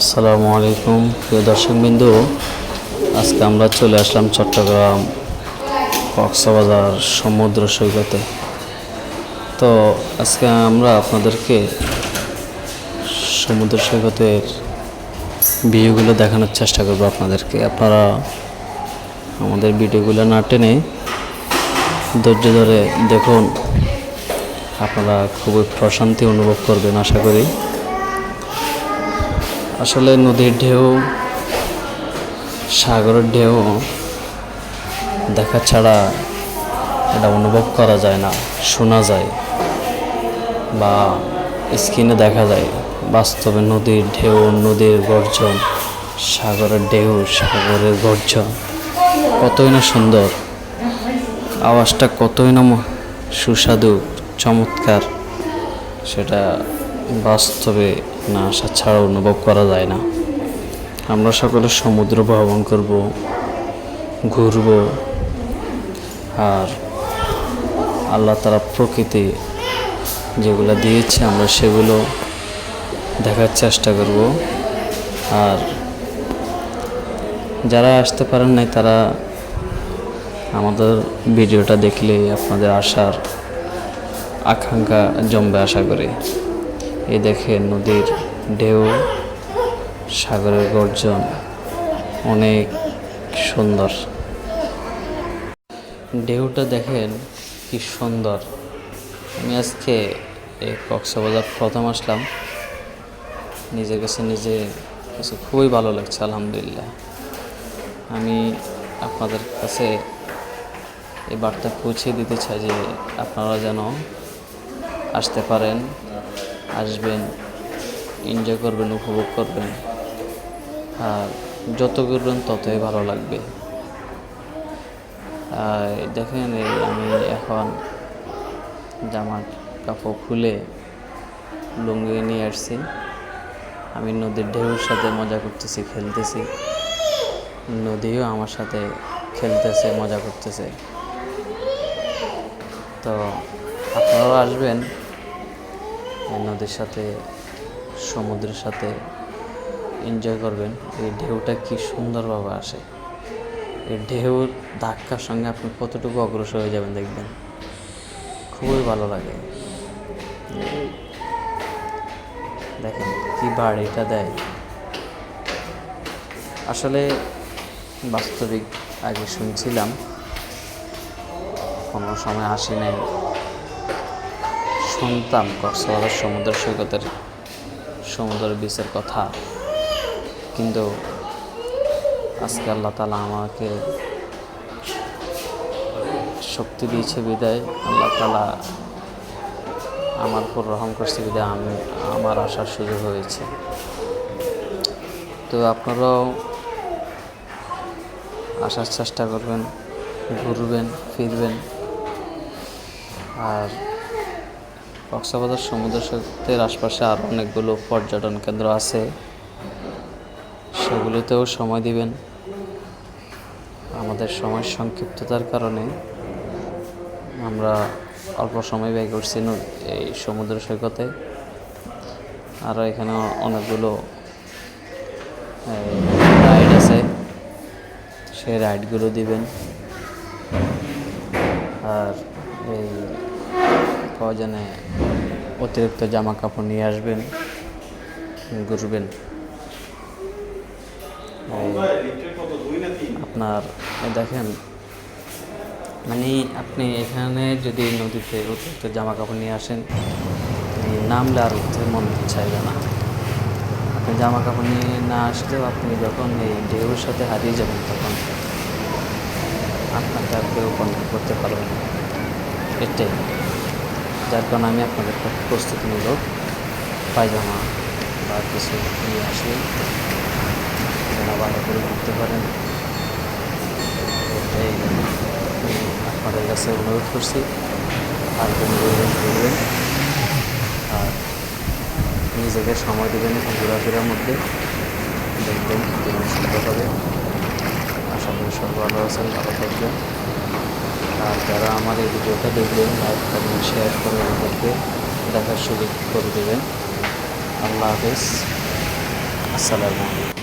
আসসালামু আলাইকুম, প্রিয় দর্শকবিন্দু। আজকে আমরা চলে আসলাম চট্টগ্রাম কক্সবাজার সমুদ্র সৈকতে। তো আজকে আমরা আপনাদেরকে সমুদ্র সৈকতের ভিউগুলো দেখানোর চেষ্টা করব আপনাদেরকে। আপনারা আমাদের ভিডিওগুলো না টেনে ধৈর্য ধরে দেখুন। আপনারা খুবই প্রশান্তি অনুভব করবেন, আশা করি। আসলে নদীর ঢেউ, সাগরের ঢেউ দেখা ছাড়া এটা অনুভব করা যায় না, শোনা যায় বা স্ক্রিনে দেখা যায়। বাস্তবে নদীর ঢেউ, নদীর গর্জন, সাগরের ঢেউ, সাগরের গর্জন, কতই না সুন্দর। আওয়াজটা কতই না সুস্বাদু, চমৎকার, সেটা বাস্তবে না আসা ছাড়া অনুভব করা যায় না। আমরা সকলে সমুদ্র ভ্রমণ করব, ঘুরব আর আল্লাহ তারা প্রকৃতি যেগুলো দিয়েছে আমরা সেগুলো দেখার চেষ্টা করব। আর যারা আসতে পারেন নাই তারা আমাদের ভিডিওটা দেখলে আপনাদের আসার আকাঙ্ক্ষা জমবে আশা করি। এই দেখেন নদীর ঢেউ, সাগরের গর্জন, অনেক সুন্দর। ঢেউটা দেখেন কি সুন্দর। আমি আজকে এই কক্সবাজার প্রথম আসলাম। নিজের কাছে নিজে কাছে খুবই ভালো লাগছে, আলহামদুলিল্লাহ। আমি আপনাদের কাছে এই বার্তা পৌঁছে দিতে চাই যে আপনারা যেন আসতে পারেন। আসবেন এনজয় করবেন, উপভোগ করবেন। আর যত করবেন ততই ভালো লাগবে। আর দেখেন আমি এখন জামা কাপড় খুলে লুঙ্গি নিয়ে আসছি। আমি নদীর ঢেউর সাথে মজা করতেছি, খেলতেছি। নদীও আমার সাথে খেলতেছে, মজা করতেছে। তো আপনারাও আসবেন। নদীর সাথে, সমুদ্রের সাথে এনজয় করবেন। এই ঢেউটা কি সুন্দরভাবে আসে। এই ঢেউর ধাক্কার সঙ্গে আপনি কতটুকু অগ্রসর হয়ে যাবেন দেখবেন। খুবই ভালো লাগে। দেখেন কি বাড়িটা দেয়। আসলে বাস্তবিক আগে শুনছিলাম, কোনো সময় আসি নাই। শুনতাম কক্সবাজার সমুদ্র সৈকতের সমুদ্র বিচের কথা। কিন্তু আজকে আল্লাহ তালা আমাকে শক্তি দিয়েছে বিদায়। আল্লাহ তালা আমার উপর রহম করছে বিদায়। আমি, আমার আসার সুযোগ হয়েছে। তো আপনারাও আসার চেষ্টা করবেন, ঘুরবেন, ফিরবেন। আর কক্সবাজার সমুদ্র সৈকতের আশপাশে আরও অনেকগুলো পর্যটন কেন্দ্র আছে। সেগুলোতেও সময় দিবেন। আমাদের সময় সংক্ষিপ্ততার কারণে আমরা অল্প সময় ব্যয় করছি এই সমুদ্র সৈকতে। আরও এখানে অনেকগুলো রাইড আছে। সেই রাইডগুলো দিবেন। আর এই প্রয়োজনে অতিরিক্ত জামা কাপড় নিয়ে আসবেন, ঘুরবেন। আপনার দেখেন মানে আপনি এখানে যদি নদীতে অতিরিক্ত জামা কাপড় নিয়ে আসেন নামলে আর উঠতে মন চাইবে না। আপনি জামা কাপড় নিয়ে না আসলেও আপনি যখন এই ঢেউর সাথে হারিয়ে যাবেন তখন আপনাকে আর কেউ করতে পারবেন এটাই। যার কারণে আমি আপনাদের প্রস্তুতিমূলক পায়জামা বা কিছু নিয়ে আসি। যেন ভালো করে ঘুরতে পারেন। এটাই আপনাদের কাছে অনুরোধ করছি, আর করবেন। আর নিজেকে সময় দেবেন ঘোরাফেরার মধ্যে। দেখবেন জীবন সুন্দর হবে। আশা করি সব ভালো আছেন, ভালো থাকবেন। আর যারা আমার এই ভিডিওটা দেখবেন লাইক করবেন শেয়ার করে আমাদেরকে দেখার সুযোগ করে দেবেন। আল্লাহ হাফেজ। আসসালামু আলাইকুম।